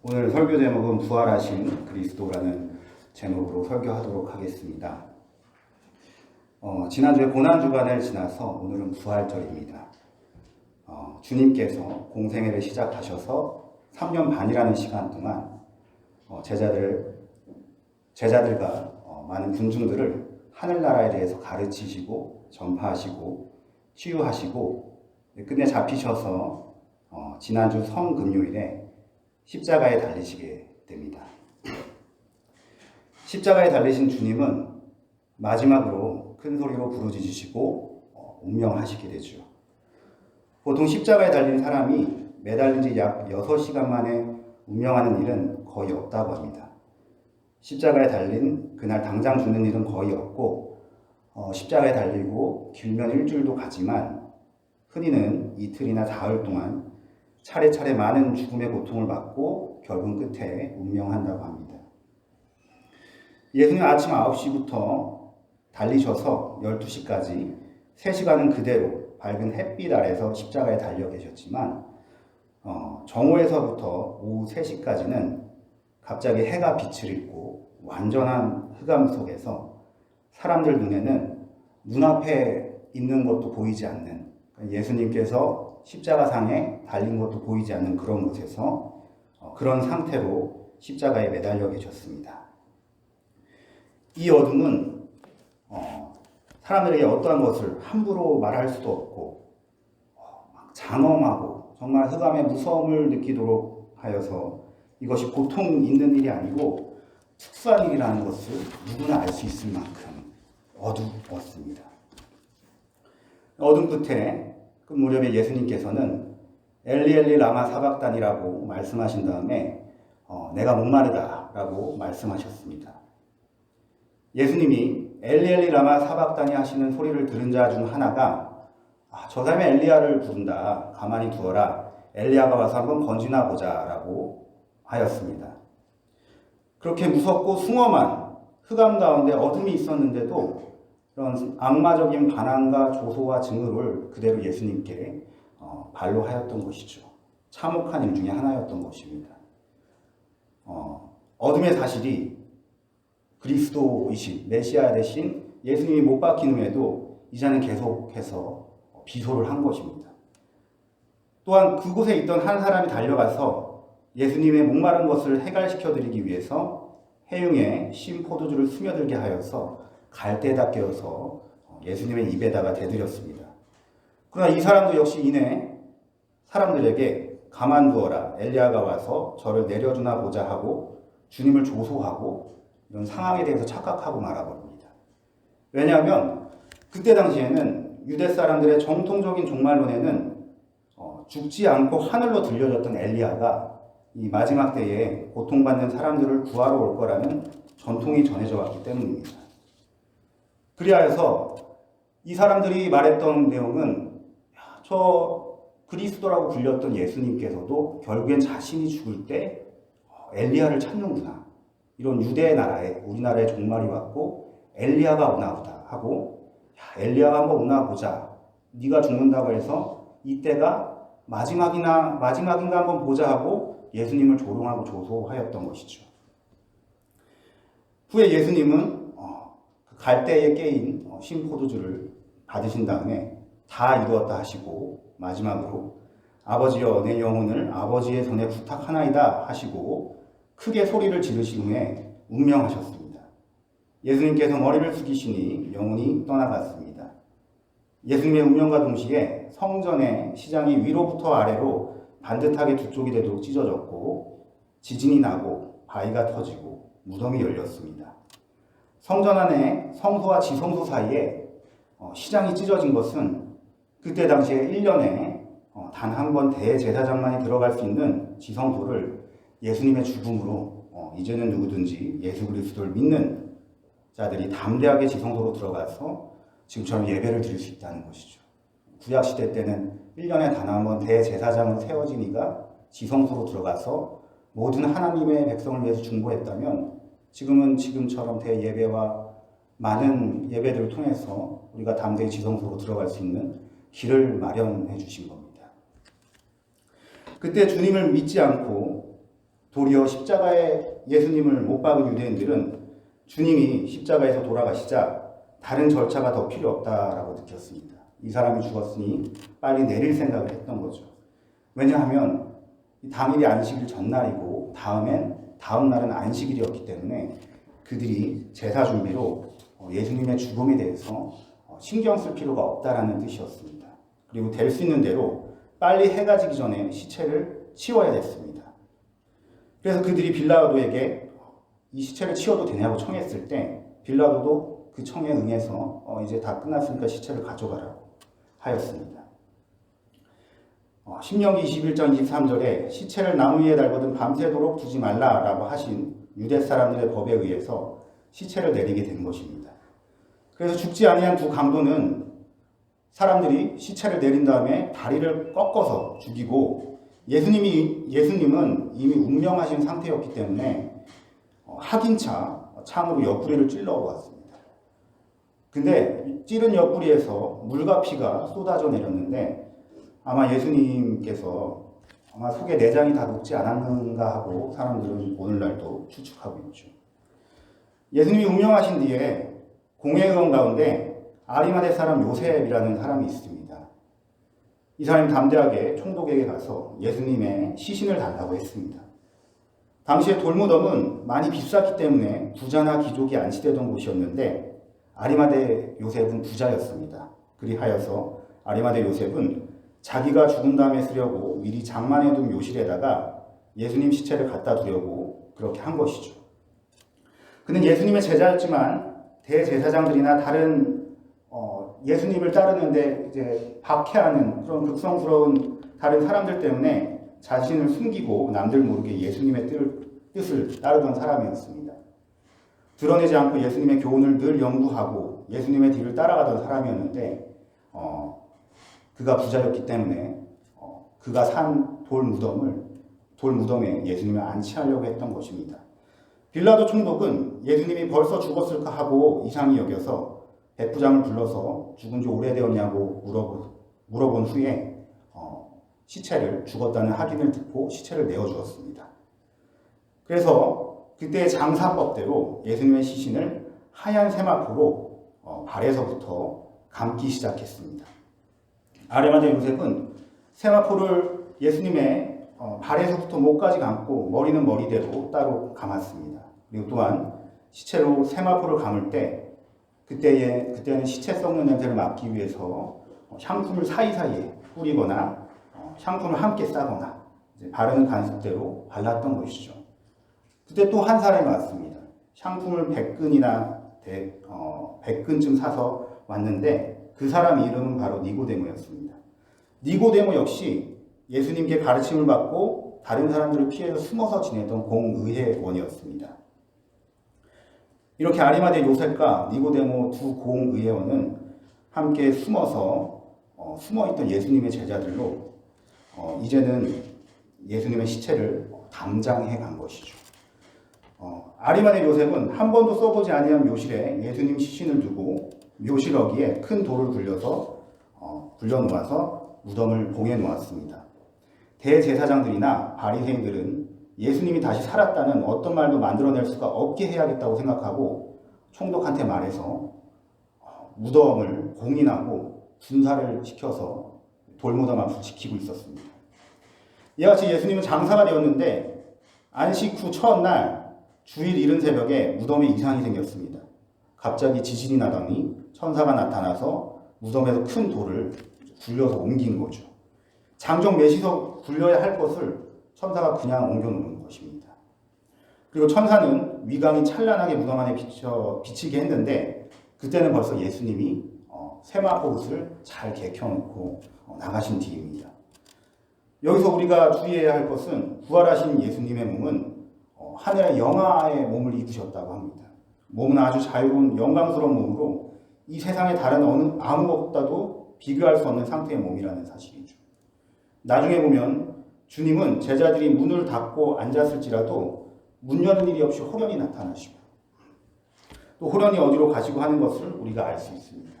오늘 설교 제목은 부활하신 그리스도라는 제목으로 설교하도록 하겠습니다. 어, 지난주에 고난주간을 지나서 오늘은 부활절입니다. 어, 주님께서 공생애를 시작하셔서 3년 반이라는 시간 동안 어, 제자들, 제자들과 어, 많은 군중들을 하늘나라에 대해서 가르치시고 전파하시고 치유하시고 끝내 잡히셔서 어, 지난주 성금요일에 십자가에 달리시게 됩니다. 십자가에 달리신 주님은 마지막으로 큰 소리로 부르짖으시고 어, 운명하시게 되죠. 보통 십자가에 달린 사람이 매달린 지 약 6시간 만에 운명하는 일은 거의 없다고 합니다. 십자가에 달린 그날 당장 죽는 일은 거의 없고 어, 십자가에 달리고 길면 일주일도 가지만 흔히는 이틀이나 사흘 동안 차례차례 많은 죽음의 고통을 받고 결국 끝에 운명한다고 합니다. 예수님 아침 9시부터 달리셔서 12시까지 3시간은 그대로 밝은 햇빛 아래서 십자가에 달려 계셨지만 어, 정오에서부터 오후 3시까지는 갑자기 해가 빛을 잃고 완전한 흑암 속에서 사람들 눈에는 눈앞에 있는 것도 보이지 않는 예수님께서 십자가상에 달린 것도 보이지 않는 그런 곳에서 어, 그런 상태로 십자가에 매달려 계셨습니다. 이 어둠은 어, 사람들에게 어떠한 것을 함부로 말할 수도 없고 어, 막 장엄하고 정말 흑암의 무서움을 느끼도록 하여서 이것이 보통 있는 일이 아니고 특수한 일이라는 것을 누구나 알 수 있을 만큼 어두웠습니다. 어둠 끝에 그 무렵에 예수님께서는 엘리 엘리 라마 사박단이라고 말씀하신 다음에 어, 내가 목마르다라고 말씀하셨습니다. 예수님이 엘리 엘리 라마 사박단이 하시는 소리를 들은 자 중 하나가 아, 저 사람이 엘리야를 부른다. 가만히 두어라. 엘리야가 와서 한번 건지나 보자라고 하였습니다. 그렇게 무섭고 숭엄한 흑암 가운데 어둠이 있었는데도 그런 악마적인 반항과 조소와 증오를 그대로 예수님께 어, 발로 하였던 것이죠. 참혹한 일 중에 하나였던 것입니다. 어, 어둠의 사실이 그리스도이신 메시아 대신 예수님이 못 박힌 후에도 이제는 계속해서 비소를 한 것입니다. 또한 그곳에 있던 한 사람이 달려가서 예수님의 목마른 것을 해갈시켜 드리기 위해서 해융에 신 포도주를 스며들게 하여서 갈대에다 깨어서 예수님의 입에다가 대드렸습니다. 그러나 이 사람도 역시 이내 사람들에게 가만두어라 엘리야가 와서 저를 내려주나 보자 하고 주님을 조소하고 이런 상황에 대해서 착각하고 말아버립니다. 왜냐하면 그때 당시에는 유대 사람들의 정통적인 종말론에는 어, 죽지 않고 하늘로 들려졌던 엘리야가 이 마지막 때에 고통받는 사람들을 구하러 올 거라는 전통이 전해져 왔기 때문입니다. 그리하여서 이 사람들이 말했던 내용은 야, 저 그리스도라고 불렸던 예수님께서도 결국엔 자신이 죽을 때 어, 엘리야를 찾는구나. 이런 유대 나라에 우리나라에 종말이 왔고 엘리야가 오나 보다 하고 야, 엘리야가 한번 오나 보자. 네가 죽는다고 해서 이때가 마지막이나 마지막인가 한번 보자 하고 예수님을 조롱하고 조소하였던 것이죠. 후에 예수님은 갈대에 깨인 어, 신포도주를 받으신 다음에 다 이루었다 하시고 마지막으로 아버지여 내 영혼을 아버지의 손에 부탁하나이다 하시고 크게 소리를 지르신 후에 운명하셨습니다. 예수님께서 머리를 숙이시니 영혼이 떠나갔습니다. 예수님의 운명과 동시에 성전의 시장이 위로부터 아래로 반듯하게 두 쪽이 되도록 찢어졌고 지진이 나고 바위가 터지고 무덤이 열렸습니다. 성전 안에 성소와 지성소 사이에 어, 시장이 찢어진 것은 그때 당시에 1년에 어, 단한 번 대제사장만이 들어갈 수 있는 지성소를 예수님의 죽음으로 어, 이제는 누구든지 예수 그리스도를 믿는 자들이 담대하게 지성소로 들어가서 지금처럼 예배를 드릴 수 있다는 것이죠. 구약 시대 때는 1년에 단 한 번 대제사장으로 세워지니까 지성소로 들어가서 모든 하나님의 백성을 위해서 중보했다면 지금은 지금처럼 대예배와 많은 예배들을 통해서 우리가 담대히 지성소로 들어갈 수 있는 길을 마련해 주신 겁니다. 그때 주님을 믿지 않고 도리어 십자가에 예수님을 못 박은 유대인들은 주님이 십자가에서 돌아가시자 다른 절차가 더 필요 없다라고 느꼈습니다. 이 사람이 죽었으니 빨리 내릴 생각을 했던 거죠. 왜냐하면 당일이 안식일 전날이고 다음엔 다음 날은 안식일이었기 때문에 그들이 제사 준비로 어, 예수님의 죽음에 대해서 어, 신경 쓸 필요가 없다라는 뜻이었습니다. 그리고 될 수 있는 대로 빨리 해가 지기 전에 시체를 치워야 됐습니다. 그래서 그들이 빌라도에게 이 시체를 치워도 되냐고 청했을 때 빌라도도 그 청에 응해서 어, 이제 다 끝났으니까 시체를 가져가라고 하였습니다. 어, 신명기 21장 23절에 시체를 나무 위에 달거든 밤새도록 두지 말라라고 하신 유대 사람들의 법에 의해서 시체를 내리게 된 것입니다. 그래서 죽지 아니한 두 강도는 사람들이 시체를 내린 다음에 다리를 꺾어서 죽이고 예수님이 예수님은 이미 운명하신 상태였기 때문에 어, 확인차 창으로 옆구리를 찔러 보았습니다. 근데 찌른 옆구리에서 물과 피가 쏟아져 내렸는데 아마 예수님께서 아마 속에 내장이 다 녹지 않았는가 하고 사람들은 오늘날도 추측하고 있죠. 예수님이 운명하신 뒤에 공회의원 가운데 아리마대 사람 요셉이라는 사람이 있습니다. 이 사람이 담대하게 총독에게 가서 예수님의 시신을 달라고 했습니다. 당시에 돌무덤은 많이 비쌌기 때문에 부자나 귀족이 안치되던 곳이었는데 아리마대 요셉은 부자였습니다. 그리하여서 아리마대 요셉은 자기가 죽은 다음에 쓰려고 미리 장만해 둔 묘실에다가 예수님 시체를 갖다 두려고 그렇게 한 것이죠. 그는 예수님의 제자였지만 대제사장들이나 다른 어, 예수님을 따르는데 이제 박해하는 그런 극성스러운 다른 사람들 때문에 자신을 숨기고 남들 모르게 예수님의 뜻, 뜻을 따르던 사람이었습니다. 드러내지 않고 예수님의 교훈을 늘 연구하고 예수님의 뒤를 따라가던 사람이었는데 어, 그가 부자였기 때문에 어, 그가 산 돌 무덤을 돌 무덤에 예수님을 안치하려고 했던 것입니다. 빌라도 총독은 예수님이 벌써 죽었을까 하고 이상히 여겨서 백부장을 불러서 죽은 지 오래되었냐고 물어본, 물어본 후에 어, 시체를 죽었다는 확인을 듣고 시체를 내어주었습니다. 그래서 그때의 장사법대로 예수님의 시신을 하얀 세마포로 어, 발에서부터 감기 시작했습니다. 아레마대 요셉은 세마포를 예수님의 어, 발에서부터 목까지 감고 머리는 머리대로 따로 감았습니다. 그리고 또한 시체로 세마포를 감을 때 그때에 그때는 시체 썩는 냄새를 막기 위해서 어, 향품을 사이사이에 뿌리거나 어, 향품을 함께 싸거나 바르는 간습대로 발랐던 것이죠. 그때 또 한 사람이 왔습니다. 향품을 100근이나 대, 어, 100근쯤 사서 왔는데 그 사람 이름은 바로 니고데모였습니다. 니고데모 역시 예수님께 가르침을 받고 다른 사람들을 피해서 숨어서 지내던 공의회원이었습니다. 이렇게 아리마대 요셉과 니고데모 두 공의회원은 함께 숨어서 어, 숨어있던 예수님의 제자들로 어, 이제는 예수님의 시체를 담장해 간 것이죠. 어, 아리마대 요셉은 한 번도 써보지 아니한 묘실에 예수님 시신을 두고 묘실어기에 큰 돌을 굴려서 어, 굴려 놓아서 무덤을 봉해 놓았습니다. 대제사장들이나 바리새인들은 예수님이 다시 살았다는 어떤 말도 만들어낼 수가 없게 해야겠다고 생각하고 총독한테 말해서 어, 무덤을 공인하고 군사를 시켜서 돌무덤 앞을 지키고 있었습니다. 이와 같이 예수님은 장사가 되었는데 안식 후 첫날 주일 이른 새벽에 무덤에 이상이 생겼습니다. 갑자기 지진이 나더니 천사가 나타나서 무덤에서 큰 돌을 굴려서 옮긴 거죠. 장정 매시서 굴려야 할 것을 천사가 그냥 옮겨놓는 것입니다. 그리고 천사는 위강이 찬란하게 무덤 안에 비쳐, 비치게 했는데 그때는 벌써 예수님이 어, 세마포릇을 잘 개켜놓고 어, 나가신 뒤입니다. 여기서 우리가 주의해야 할 것은 부활하신 예수님의 몸은 어, 하늘의 영화의 몸을 입으셨다고 합니다. 몸은 아주 자유로운 영광스러운 몸으로 이 세상의 다른 어느 아무것보다도 비교할 수 없는 상태의 몸이라는 사실이죠. 나중에 보면 주님은 제자들이 문을 닫고 앉았을지라도 문 여는 일이 없이 호련히 나타나시고 또 호련히 어디로 가시고 하는 것을 우리가 알 수 있습니다.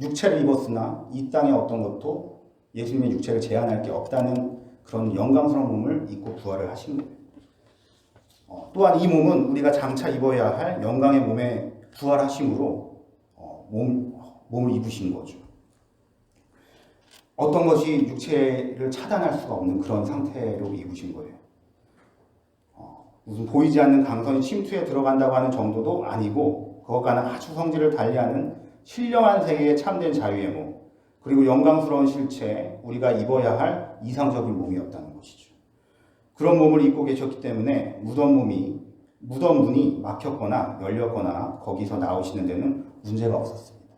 육체를 입었으나 이 땅의 어떤 것도 예수님의 육체를 제한할 게 없다는 그런 영광스러운 몸을 입고 부활을 하신 거예요. 어, 또한 이 몸은 우리가 장차 입어야 할 영광의 몸에 부활하심으로 어, 몸, 몸을 입으신 거죠. 어떤 것이 육체를 차단할 수가 없는 그런 상태로 입으신 거예요. 어, 무슨 보이지 않는 강선이 침투에 들어간다고 하는 정도도 아니고 그것과는 아주 성질을 달리하는 신령한 세계의 참된 자유의 몸 그리고 영광스러운 실체 우리가 입어야 할 이상적인 몸이었다는 것이죠. 그런 몸을 입고 계셨기 때문에 무덤 몸이 무덤 문이 막혔거나 열렸거나 거기서 나오시는 데는 문제가 없었습니다.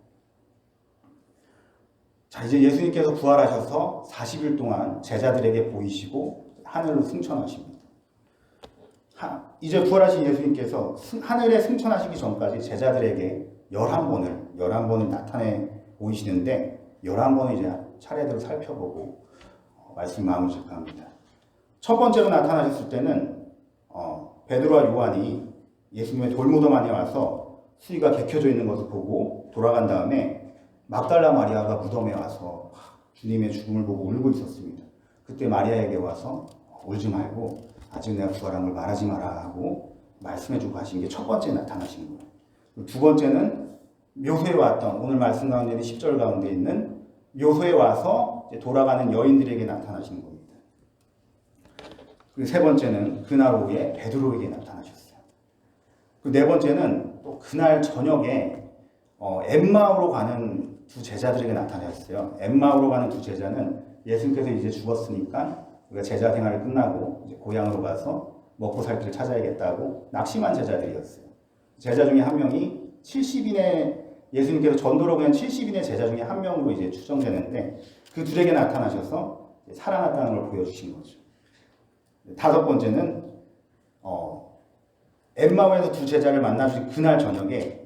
자, 이제 예수님께서 부활하셔서 40일 동안 제자들에게 보이시고 하늘로 승천하십니다. 하- 이제 부활하신 예수님께서 승- 하늘에 승천하시기 전까지 제자들에게 11번을, 11번을 나타내 보이시는데 11번을 이제 차례대로 살펴보고 어, 말씀 마음을 접합니다. 첫 번째로 나타나셨을 때는 어, 베드로와 요한이 예수님의 돌무덤 안에 와서 수위가 개켜져 있는 것을 보고 돌아간 다음에 막달라 마리아가 무덤에 와서 주님의 죽음을 보고 울고 있었습니다. 그때 마리아에게 와서 울지 말고 아직 내가 부활한 걸 말하지 마라 하고 말씀해주고 하신 게 첫 번째 나타나신 거예요. 두 번째는 묘소에 왔던 오늘 말씀 가운데는 10절 가운데 있는 묘소에 와서 돌아가는 여인들에게 나타나신 겁니다. 그리고 세 번째는 그날 오후에 베드로에게 나타나셨어요. 그리고 네 번째는 또 그날 저녁에 어, 엠마오로 가는 두 제자들에게 나타나셨어요. 엠마오로 가는 두 제자는 예수님께서 이제 죽었으니까 우리가 제자 생활이 끝나고 이제 고향으로 가서 먹고 살 길을 찾아야겠다고 낙심한 제자들이었어요. 제자 중에 한 명이 70인의 예수님께서 전도로 그냥 70인의 제자 중에 한 명으로 이제 추정되는데 그 둘에게 나타나셔서 살아났다는 걸 보여주신 거죠. 다섯 번째는 어, 엠마오에서 두 제자를 만나주신 그날 저녁에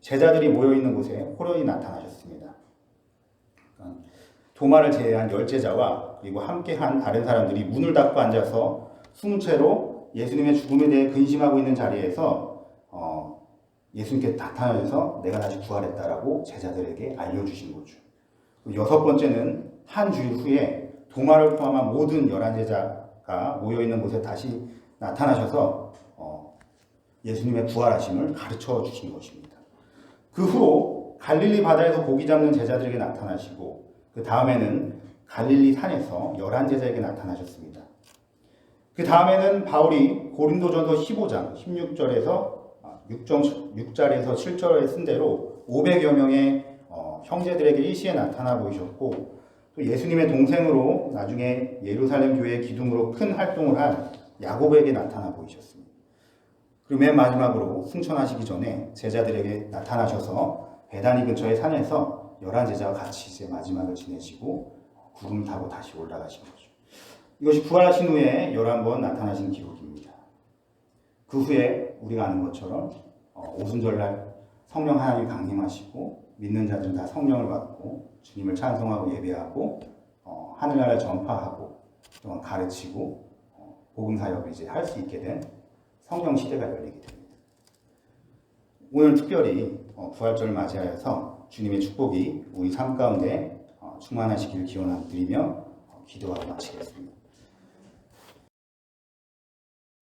제자들이 모여 있는 곳에 호련이 나타나셨습니다. 그러니까 도마를 제외한 열 제자와 그리고 함께한 다른 사람들이 문을 닫고 앉아서 숨은 채로 예수님의 죽음에 대해 근심하고 있는 자리에서 어, 예수님께 나타나셔서 내가 다시 부활했다라고 제자들에게 알려주신 거죠. 여섯 번째는 한 주일 후에 도마를 포함한 모든 열한 제자 가 모여 있는 곳에 다시 나타나셔서 어, 예수님의 부활하심을 가르쳐 주신 것입니다. 그 후로 갈릴리 바다에서 고기 잡는 제자들에게 나타나시고 그 다음에는 갈릴리 산에서 열한 제자에게 나타나셨습니다. 그 다음에는 바울이 고린도전서 15장 16절에서 6절에서 7절에 쓴 대로 500여 명의 어, 형제들에게 일시에 나타나 보이셨고 또 예수님의 동생으로 나중에 예루살렘 교회 기둥으로 큰 활동을 한 야고보에게 나타나 보이셨습니다. 그리고 맨 마지막으로 승천하시기 전에 제자들에게 나타나셔서 베다니 근처의 산에서 열한 제자와 같이 이제 마지막을 지내시고 구름 타고 다시 올라가신 거죠. 이것이 부활하신 후에 열한 번 나타나신 기록입니다. 그 후에 우리가 아는 것처럼 어, 오순절날 성령 하나님 강림하시고 믿는 자들은 다 성령을 받고 주님을 찬송하고 예배하고 어, 하늘나라 전파하고 또한 가르치고 어, 복음 사역을 이제 할 수 있게 된 성령 시대가 열리게 됩니다. 오늘 특별히 어, 부활절을 맞이하여서 주님의 축복이 우리 삶 가운데 어, 충만하시길 기원드리며 어, 기도하고 마치겠습니다.